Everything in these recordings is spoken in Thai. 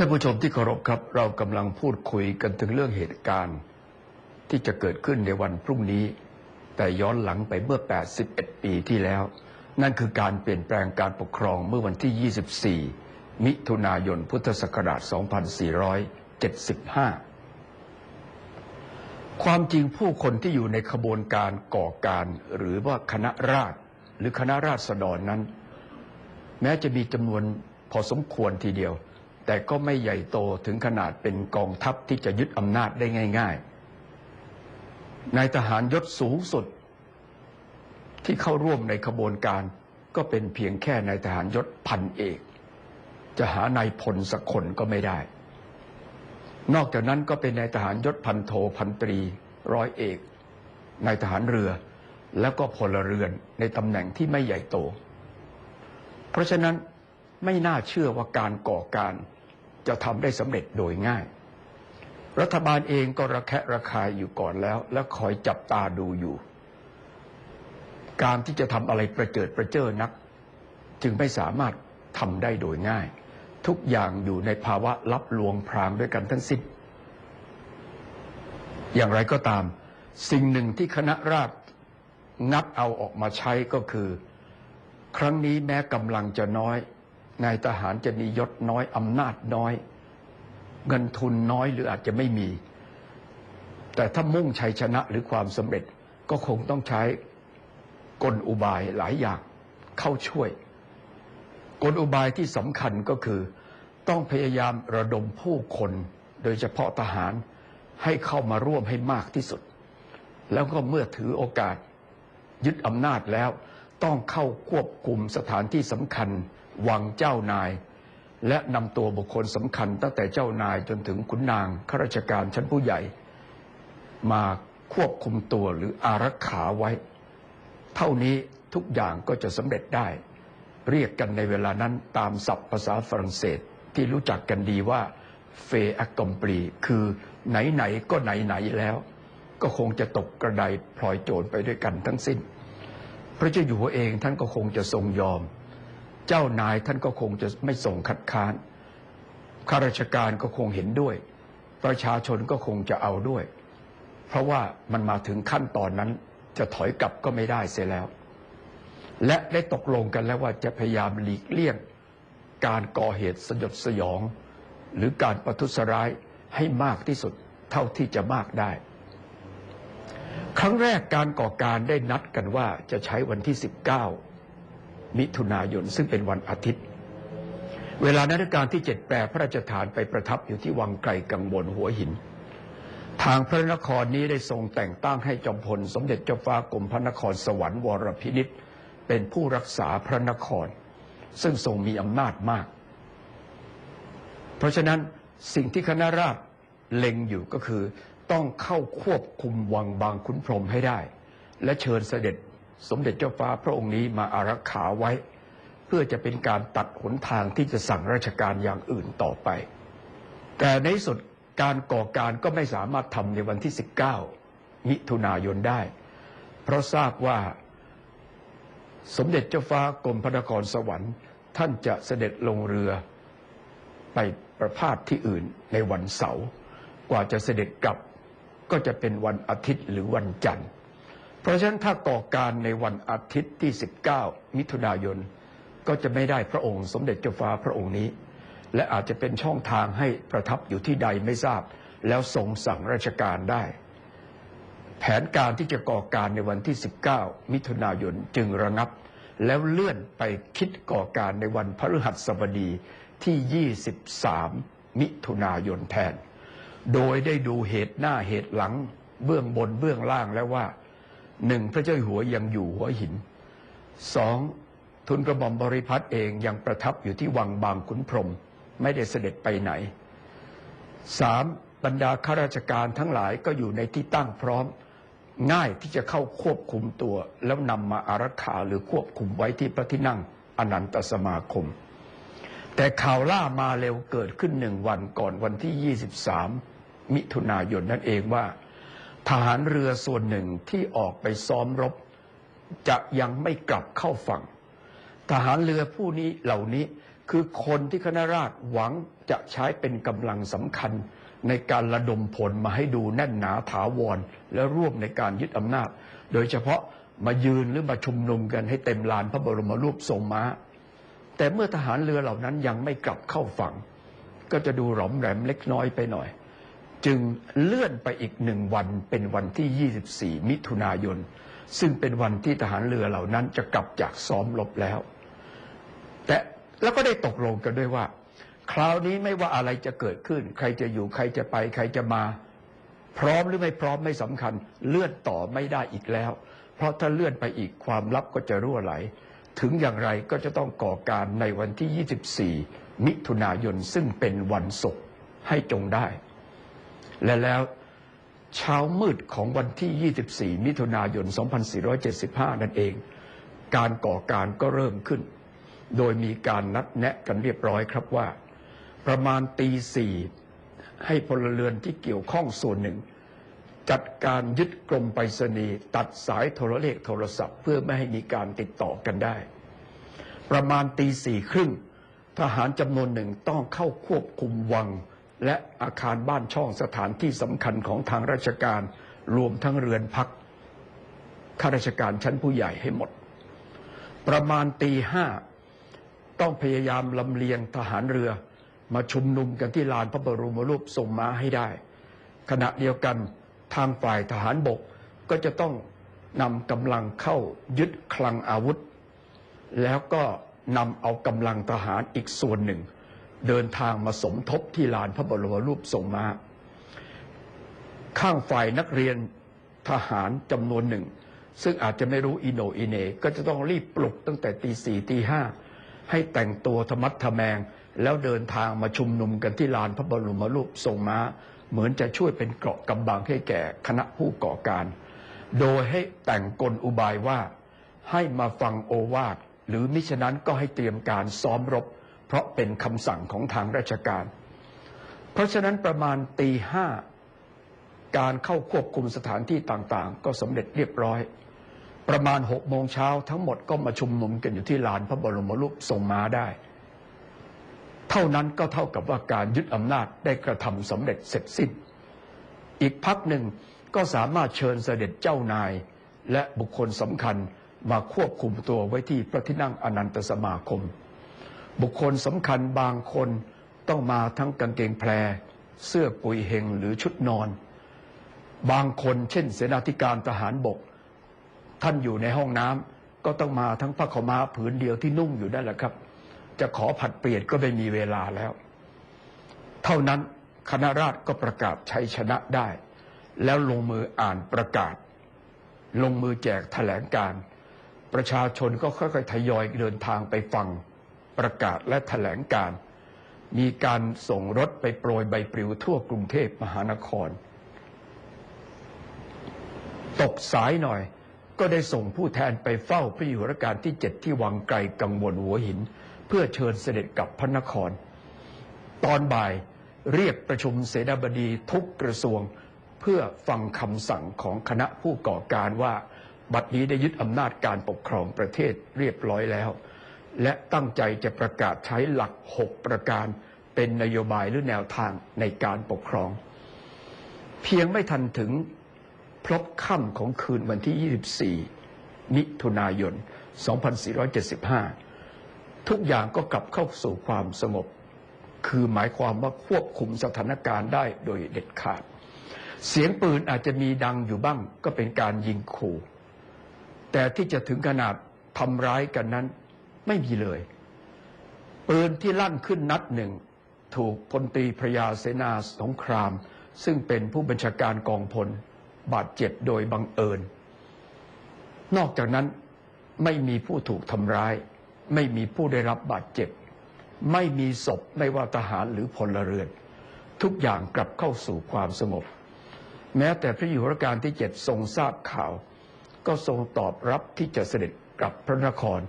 ท่านผู้ชมที่เคารพครับ เรากำลังพูดคุยกันถึงเรื่องเหตุการณ์ ที่จะเกิดขึ้นในวันพรุ่งนี้ แต่ย้อนหลังไปเมื่อ 81 ปีที่แล้ว นั่นคือการเปลี่ยนแปลงการปกครองเมื่อวันที่ 24 มิถุนายนพุทธศักราช 2475 ความจริงผู้คนที่อยู่ในขบวนการก่อการหรือว่าคณะราษฎรหรือคณะราษฎรนั้น แม้จะมีจำนวนพอสมควรทีเดียว แต่ก็ไม่ใหญ่โตถึงขนาดเป็นกองทัพที่จะยึดอำนาจได้ง่าย ๆ นายทหารยศสูงสุด ที่เข้าร่วมในขบวนการ ก็เป็นเพียงแค่นายทหารยศพันเอก จะหานายพลสักคนก็ไม่ได้ นอกจากนั้นก็เป็นนายทหารยศพันโทพันตรี ร้อยเอกนายทหารเรือแล้วก็พลเรือนในตำแหน่งที่ไม่ใหญ่โต เพราะฉะนั้นไม่น่าเชื่อว่าการก่อการ จะทำได้สำเร็จโดยง่าย รัฐบาลเองก็ระแคะระคายอยู่ก่อนแล้ว และคอยจับตาดูอยู่ การที่จะทำอะไรประเจิดประเจิอนัก จึงไม่สามารถทำได้โดยง่าย ทุกอย่างอยู่ในภาวะรับลวงพรางด้วยกันทั้งสิ้นอย่างไรก็ตาม สิ่งหนึ่งที่คณะราษฎรงัดเอาออกมาใช้ก็คือ ครั้งนี้แม้กำลังจะน้อย นายทหารจะมียศน้อยอำนาจน้อย เงินทุนน้อยหรืออาจจะไม่มี แต่ถ้ามุ่งชัยชนะหรือความสำเร็จก็คงต้องใช้กลอุบายหลายอย่างเข้าช่วย กลอุบายที่สำคัญก็คือ ต้องพยายามระดมผู้คน โดยเฉพาะทหารให้เข้ามาร่วมให้มากที่สุด แล้วก็เมื่อถือโอกาสยึดอำนาจแล้ว ต้องเข้าควบคุมสถานที่สำคัญ วังเจ้านาย และนำตัวบุคคลสำคัญตั้งแต่เจ้านายจนถึงขุนนางข้าราชการชั้นผู้ใหญ่ มาควบคุมตัวหรืออารักขาไว้ เท่านี้ทุกอย่างก็จะสำเร็จได้ เรียกกันในเวลานั้นตามศัพท์ภาษาฝรั่งเศสที่รู้จักกันดีว่าเฟอากอมปรีคือไหนๆก็ไหนๆแล้ว ก็คงจะตกกระไดพลอยโจรไปด้วยกันทั้งสิ้น พระเจ้าอยู่หัวเองท่านก็คงจะทรงยอม เจ้านายท่านก็คงจะไม่ส่งคัดค้านข้าราชการก็คงเห็นด้วย ประชาชนก็คงจะเอาด้วย เพราะว่ามันมาถึงขั้นตอนนั้นจะถอยกลับก็ไม่ได้เสียแล้ว และได้ตกลงกันแล้วว่าจะพยายามหลีกเลี่ยง การก่อเหตุสยดสยอง หรือการประทุษร้ายให้มากที่สุดเท่าที่จะมากได้ ครั้งแรกการก่อการได้นัดกันว่าจะใช้วันที่ 19 มิถุนายนซึ่งเป็นวันอาทิตย์ เวลานั้นการที่เจ็ดแปรพระราชทานไปประทับอยู่ที่วังไกลกังวลหัวหิน ทางพระนครนี้ได้ทรงแต่งตั้งให้จอมพล สมเด็จเจ้าฟ้ากรมพระนครสวรรค์วรพินิษเป็นผู้รักษาพระนคร ซึ่งทรงมีอำนาจมาก เพราะฉะนั้นสิ่งที่คณะราษฎรเล็งอยู่ก็คือต้องเข้าควบคุมวังบางขุนพรหมให้ได้ และเชิญเสด็จ สมเด็จเจ้าฟ้าพระองค์นี้มาอารักขาไว้ เพื่อจะเป็นการตัดหนทางที่จะสั่งราชการอย่างอื่นต่อไป แต่ในสุดการก่อการก็ไม่สามารถทำในวันที่ 19 มิถุนายนได้ เพราะทราบว่าสมเด็จเจ้าฟ้ากรมพระนครสวรรค์ท่านจะเสด็จลงเรือไปประพาสที่อื่นในวันเสาร์กว่าจะเสด็จกลับก็จะเป็นวันอาทิตย์หรือวันจันทร์ ราะฉะนั้นถ้าก่อการในวันอาทิตย์ที่ 19 มิถุนายน ก็จะไม่ได้พระองค์สมเด็จเจ้าฟ้าพระองค์นี้ และอาจจะเป็นช่องทางให้ประทับอยู่ที่ใดไม่ทราบ แล้วทรงสั่งราชการได้ แผนการที่จะก่อการในวันที่ 19 มิถุนายนจึงระงับ แล้วเลื่อนไปคิดก่อการในวันพฤหัสบดีที่ 23 มิถุนายนแทน โดยได้ดูเหตุหน้าเหตุหลังเบื้องบนเบื้องล่างแล้วว่า หนึ่งพระเจ้าอยู่หัวยังอยู่หัวหินสองทุนกระหม่อมบริพัตรเองยังประทับอยู่ที่วังบางขุนพรหมไม่ได้เสด็จไปไหนสามบรรดาข้าราชการทั้งหลายก็อยู่ในที่ตั้งพร้อม ง่ายที่จะเข้าควบคุมตัว แล้วนำมาอารักขาหรือควบคุมไว้ที่พระที่นั่งอนันตสมาคม แต่ข่าวล่ามาเร็วเกิดขึ้นหนึ่งวันก่อนวันที่ 23 มิถุนายนนั่นเองว่า ทหารเรือส่วนหนึ่งที่ออกไปซ้อมรบ จะยังไม่กลับเข้าฝั่ง ทหารเรือผู้นี้เหล่านี้คือคนที่คณะราษฎรหวังจะใช้เป็นกำลังสำคัญ ในการระดมผลมาให้ดูแน่นหนาถาวร และร่วมในการยึดอำนาจ โดยเฉพาะมายืนหรือมาชุมนุมกันให้เต็มลานพระบรมรูปทรงม้า แต่เมื่อทหารเรือเหล่านั้นยังไม่กลับเข้าฝั่ง ก็จะดูหลอมแหลมเล็กน้อยไปหน่อย จึงเลื่อนไปอีกหนึ่งวันเป็นวันที่ 24 มิถุนายน ซึ่งเป็นวันที่ทหารเรือเหล่านั้นจะกลับจากซ้อมรบแล้ว แต่แล้วก็ได้ตกลงกันด้วยว่า คราวนี้ไม่ว่าอะไรจะเกิดขึ้น ใครจะอยู่ใครจะไป ใครจะมา พร้อมหรือไม่พร้อมไม่สำคัญ เลื่อนต่อไม่ได้อีกแล้ว เพราะถ้าเลื่อนไปอีกความลับก็จะรั่วไหล ถึงอย่างไรก็จะต้องก่อการในวันที่ 24 มิถุนายนซึ่งเป็นวันศุกร์ให้จงได้ และแล้วเช้ามืดของวันที่ 24 มิถุนายน 2475 นั่นเอง การก่อการก็เริ่มขึ้น โดยมีการนัดแนะกันเรียบร้อยครับว่า ประมาณตีสี่ให้พลเรือนที่เกี่ยวข้องส่วนหนึ่ง จัดการยึดกรมไปรษณีย์ตัดสายโทรเลขโทรศัพท์ เพื่อไม่ให้มีการติดต่อกันได้ ประมาณตีสี่ครึ่งทหารจำนวนหนึ่งต้องเข้าควบคุมวัง และอาคารบ้านช่องสถานที่สำคัญของทางราชการ รวมทั้งเรือนพักข้าราชการชั้นผู้ใหญ่ให้หมด ประมาณตีห้าต้องพยายามลำเลียงทหารเรือ มาชุมนุมกันที่ลานพระบรมรูปทรงม้าให้ได้ ขณะเดียวกันทางฝ่ายทหารบกก็จะต้องนำกำลังเข้ายึดคลังอาวุธ แล้วก็นำเอากำลังทหารอีกส่วนหนึ่ง เดินทางมาสมทบที่ลานพระบรมรูปทรงม้าข้างฝ่ายนักเรียนทหารจำนวนหนึ่ง ซึ่งอาจจะไม่รู้อิโนอิเน ก็จะต้องรีบปลุกตั้งแต่ตีสี่ตีห้าให้แต่งตัวธรรมัดทะแมง แล้วเดินทางมาชุมนุมกันที่ลานพระบรมรูปทรงม้า เหมือนจะช่วยเป็นเกราะกำบังให้แก่คณะผู้ก่อการ โดยให้แต่งกลอุบายว่าให้มาฟังโอวาทหรือมิฉะนั้นก็ให้เตรียมการซ้อมรบ เพราะเป็นคำสั่งของทางราชการ เพราะฉะนั้นประมาณตีห้าการเข้าควบคุมสถานที่ต่างๆ ก็สำเร็จเรียบร้อย ประมาณหกโมงเช้าทั้งหมดก็มาชุมนุมกันอยู่ที่ลานพระบรมรูปทรงม้าได้ เท่านั้นก็เท่ากับว่าการยึดอำนาจได้กระทำสำเร็จเสร็จสิ้น อีกพักหนึ่งก็สามารถเชิญเสด็จเจ้านาย และบุคคลสำคัญมาควบคุมตัวไว้ที่พระที่นั่งอนันตสมาคม บุคคลสำคัญบางคนต้องมาทั้งกางเกงแพร เสื้อปุยเฮงหรือชุดนอน บางคนเช่น เสนาธิการทหารบก ท่านอยู่ในห้องน้ำก็ต้องมาทั้งผ้าขาม้าผืนเดียวที่นุ่งอยู่นั่นแหละครับ จะขอผัดเปลี่ยนก็ไม่มีเวลาแล้ว เท่านั้นคณะราษฎรก็ประกาศชัยชนะได้ แล้วลงมืออ่านประกาศ ลงมือแจกแถลงการ ประชาชนก็ค่อยๆทยอยเดินทางไปฟัง ประกาศและแถลงการ มีการส่งรถไปโปรยใบปลิวทั่วกรุงเทพมหานคร ตกสายหน่อยก็ได้ส่งผู้แทนไปเฝ้าพระอยู่รัชกาลที่เจ็ดที่วังไกลกังวลหัวหิน เพื่อเชิญเสด็จกลับพระนคร ตอนบ่ายเรียกประชุมเสนาบดีทุกกระทรวงเพื่อฟังคำสั่งของคณะผู้ก่อการว่า บัดนี้ได้ยึดอำนาจการปกครองประเทศเรียบร้อยแล้ว และตั้งใจจะประกาศใช้หลัก 6 ประการ เป็นนโยบายหรือแนวทางในการปกครอง เพียงไม่ทันถึงพลบค่ำของคืนวันที่ 24 มิถุนายน 2475 ทุกอย่างก็กลับเข้าสู่ความสงบ คือหมายความว่าควบคุมสถานการณ์ได้โดยเด็ดขาด เสียงปืนอาจจะมีดังอยู่บ้างก็เป็นการยิงขู่ แต่ที่จะถึงขนาดทำร้ายกันนั้น ไม่มีเลยปืนที่ลั่นขึ้นนัดหนึ่ง ถูกพลตรีพระยาเสนาสงคราม ซึ่งเป็นผู้บัญชาการกองพล บาดเจ็บโดยบังเอิญ นอกจากนั้นไม่มีผู้ถูกทำร้าย ไม่มีผู้ได้รับบาดเจ็บ ไม่มีศพไม่ว่าทหารหรือพลเรือน ทุกอย่างกลับเข้าสู่ความสงบ แม้แต่พระอยู่รัชกาลที่เจ็ดทรงทราบข่าว ก็ทรงตอบรับที่จะเสด็จกลับพระนคร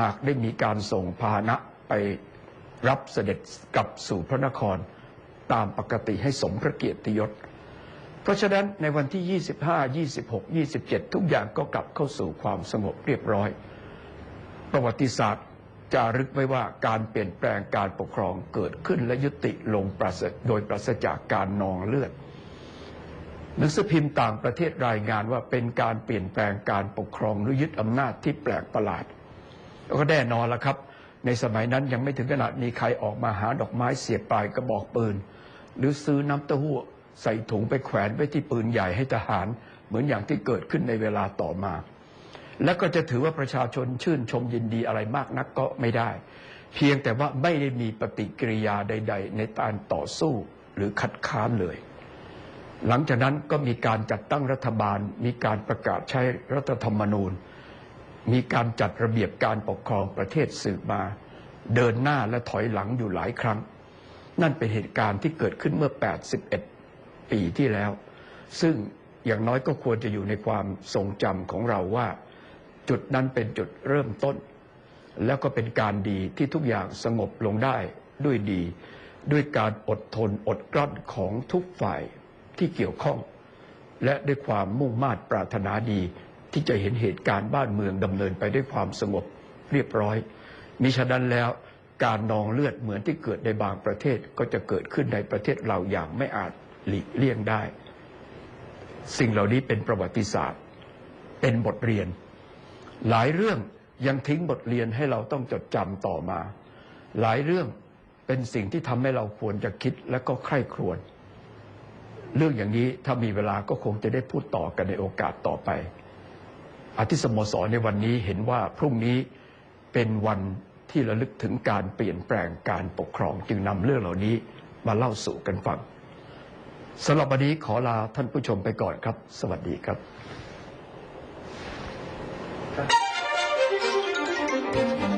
หากได้มีการส่งพาหนะไปรับเสด็จกลับสู่พระนครตามปกติให้สมพระเกียรติยศ เพราะฉะนั้นในวันที่ 25 26 27 ทุกอย่างก็กลับเข้าสู่ความสงบเรียบร้อย ประวัติศาสตร์จารึกไว้ว่าการเปลี่ยนแปลงการปกครองเกิดขึ้นและยุติลงปราศโดยปราศจากการนองเลือดหนังสือพิมพ์ต่างประเทศรายงานว่าเป็นการเปลี่ยนแปลงการปกครองหรือยึดอำนาจที่แปลกประหลาด ก็แน่นอนละครับ ในสมัยนั้นยังไม่ถึงขนาดมีใครออกมาหาดอกไม้เสียบปลายกระบอกปืน หรือซื้อน้ำเต้าหู้ใส่ถุงไปแขวนไว้ที่ปืนใหญ่ให้ทหาร เหมือนอย่างที่เกิดขึ้นในเวลาต่อมา และก็จะถือว่าประชาชนชื่นชมยินดีอะไรมากนักก็ไม่ได้ เพียงแต่ว่าไม่ได้มีปฏิกิริยาใด ๆ ในการต่อสู้หรือคัดค้านเลย หลังจากนั้นก็มีการจัดตั้งรัฐบาล มีการประกาศใช้รัฐธรรมนูญ มีการจัดระเบียบการปกครองประเทศสืบมา เดินหน้าและถอยหลังอยู่หลายครั้ง นั่นเป็นเหตุการณ์ที่เกิดขึ้นเมื่อ 81 ปีที่แล้ว ซึ่งอย่างน้อยก็ควรจะอยู่ในความทรงจำของเราว่า จุดนั้นเป็นจุดเริ่มต้น แล้วก็เป็นการดีที่ทุกอย่างสงบลงได้ด้วยดี ด้วยการอดทนอดกลั้นของทุกฝ่ายที่เกี่ยวข้อง และด้วยความมุ่งมา่ปรารถนาดี ที่จะเห็นเหตุการณ์บ้านเมืองดำเนินไปด้วยความสงบเรียบร้อย มิฉะนั้นแล้วการนองเลือดเหมือนที่เกิดในบางประเทศก็จะเกิดขึ้นในประเทศเราอย่างไม่อาจหลีกเลี่ยงได้ สิ่งเหล่านี้เป็นประวัติศาสตร์ เป็นบทเรียน หลายเรื่องยังทิ้งบทเรียนให้เราต้องจดจำต่อมา หลายเรื่องเป็นสิ่งที่ทำให้เราควรจะคิดและก็ใคร่ครวญเรื่องอย่างนี้ถ้ามีเวลาก็คงจะได้พูดต่อกันในโอกาสต่อไป อธิสโมสรในวันนี้เห็นว่าพรุ่งนี้เป็นวันที่ระลึกถึงการเปลี่ยนแปลงการปกครองจึงนำเรื่องเหล่านี้มาเล่าสู่กันฟังสำหรับวันนี้ขอลาท่านผู้ชมไปก่อนครับ สวัสดีครับ Thank you.